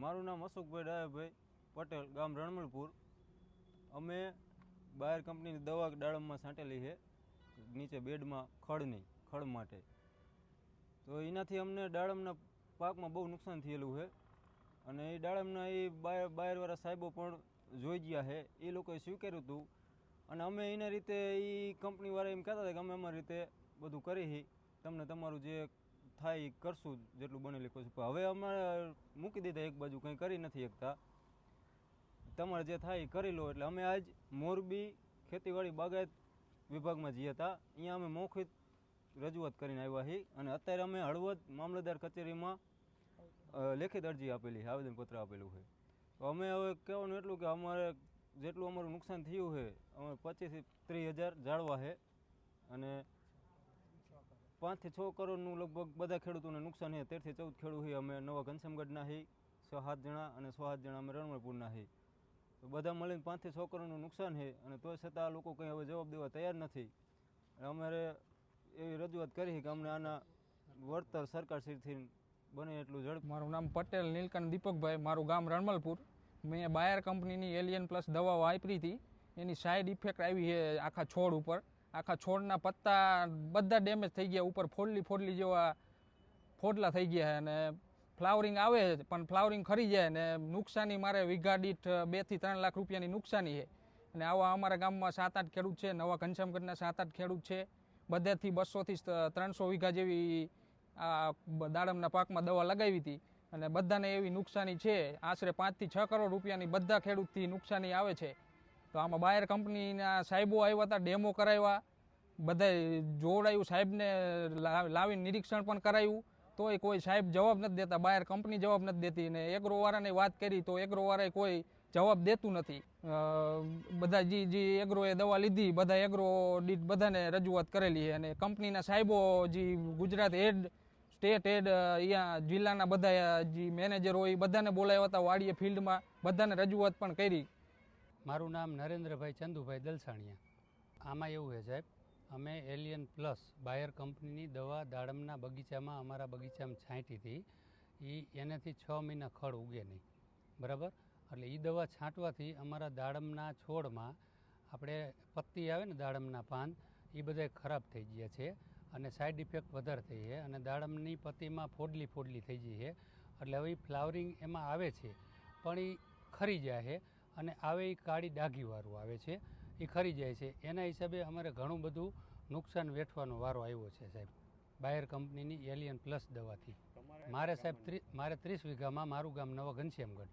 મારું નામ અશોકભાઈ ડાયાભાઈ પટેલ, ગામ રણમલપુર અમે બાયર કંપનીની દવા દાડમમાં છાંટેલી છે. નીચે બેડમાં ખડની ખડ માટે. તો એનાથી અમને દાડમના પાકમાં બહુ નુકસાન થયેલું છે. અને એ દાડમના એ બાયર બાયરવાળા સાહેબો પણ જોઈ ગયા છે. એ લોકોએ સ્વીકાર્યું હતું. અને અમે એના રીતે એ કંપનીવાળા એમ કહેતા હતા કે અમે અમારી રીતે બધું કરી તમને તમારું જે થાય કરશું જેટલું બનેલી કોશિશ. પણ હવે અમારે મૂકી દીધા, એક બાજુ કંઈ કરી નથી શકતા. તમારે જે થાય એ કરી લો. એટલે અમે આજ મોરબી ખેતીવાડી બાગાયત વિભાગમાં જઈએ હતા, અહીંયા અમે મૌખિક રજૂઆત કરીને આવ્યા છીએ. અને અત્યારે અમે હળવદ મામલતદાર કચેરીમાં લેખિત અરજી આપેલી છે, આવેદનપત્ર આપેલું છે. તો અમે હવે કહેવાનું એટલું કે અમારે જેટલું અમારું નુકસાન થયું છે, અમે પચીસથી ત્રીસ હજાર જાળવા છે. અને પાંચથી છ કરોડનું લગભગ બધા ખેડૂતોને નુકસાન છે તેરથી ચૌદ ખેડૂત છે અમે નવા ઘનશ્યામગઢના હી. છ સાત જણા અને છ સાત જણા અમે રણમણપુરના હી. તો બધા મળીને પાંચથી છ કરોડનું નુકસાન છે અને તોય છતાં આ લોકો કંઈ હવે જવાબ દેવા તૈયાર નથી. અમારે એવી રજૂઆત કરી કે અમને આના વળતર સરકારશ્રીથી બને એટલું ઝડપ. મારું નામ પટેલ, નીલકંઠ દીપકભાઈ. મારું ગામ રણમલપુર. મેં બાયર કંપનીની એલિયન પ્લસ દવાઓ આપી હતી. એની સાઈડ ઇફેક્ટ આવી છે આખા છોડ ઉપર. આખા છોડના પત્તા બધા ડેમેજ થઈ ગયા, ઉપર ફોડલી ફોડલી જેવા ફોડલા થઈ ગયા અને ફ્લાવરિંગ આવે છે, પણ ફ્લાવરિંગ ખરી જાય ને નુકસાની મારે વીઘા દીઠ બેથી ત્રણ લાખ રૂપિયાની નુકસાની છે. અને આવા અમારા ગામમાં સાત આઠ ખેડૂત છે, નવા ઘનશ્યામગઢના સાત આઠ ખેડૂત છે. બધેથી બસોથી ત્રણસો વીઘા જેવી આ દાડમના પાકમાં દવા લગાવી હતી. અને બધાને એવી નુકસાની છે, આશરે પાંચથી છ કરોડ રૂપિયાની બધા ખેડૂતથી નુકસાની આવે છે. તો આમાં બાયર કંપનીના સાહેબો આવ્યા હતા, ડેમો કરાવ્યા. બધા જોવડાયું, સાહેબને લાવીને નિરીક્ષણ પણ કરાયું. તોય કોઈ સાહેબ જવાબ નથી દેતા બહાર કંપની જવાબ નથી દેતી. ને એગ્રોવાળાને વાત કરી, તો એગ્રોવાળાએ કોઈ જવાબ દેતું નથી. બધા જે જે એગ્રોએ દવા લીધી, બધા એગ્રો ડીટ બધાને રજૂઆત કરેલી છે. અને કંપનીના સાહેબો જે, ગુજરાત હેડ, સ્ટેટ હેડ અહીંયા જિલ્લાના બધા જે મેનેજર હોય બધાને બોલાવ્યા હતા, વાડીએ ફિલ્ડમાં બધાને રજૂઆત પણ કરી. મારું નામ નરેન્દ્રભાઈ ચંદુભાઈ દલસાણિયા. આમાં એવું છે સાહેબ, અમે એલિયન પ્લસ બાયર કંપનીની દવા દાડમના બગીચામાં અમારા બગીચામાં છાંટી હતી. એ એનાથી છ મહિના ખડ ઉગે નહીં. બરાબર? એટલે એ દવા છાંટવાથી અમારા દાડમના છોડમાં આપણે પત્તી આવે ને દાડમના પાન એ બધા ખરાબ થઈ ગયા છે અને સાઈડ ઇફેક્ટ વધારે થઈ છે અને દાડમની પત્તીમાં ફોડલી ફોડલી થઈ ગઈ છે. એટલે હવે ફ્લાવરિંગ એમાં આવે છે, પણ એ ખરી જાય છે. અને આવે એ કાળી ડાઘીવાળું આવે છે એ ખરી જાય છે. એના હિસાબે અમારે ઘણું બધું નુકસાન વેઠવાનો વારો આવ્યો છે સાહેબ. બાયર કંપનીની એલિયન પ્લસ દવાથી. મારે સાહેબ મારે ત્રીસ વીઘામાં મારું ગામ નવા ઘનશ્યામગઢ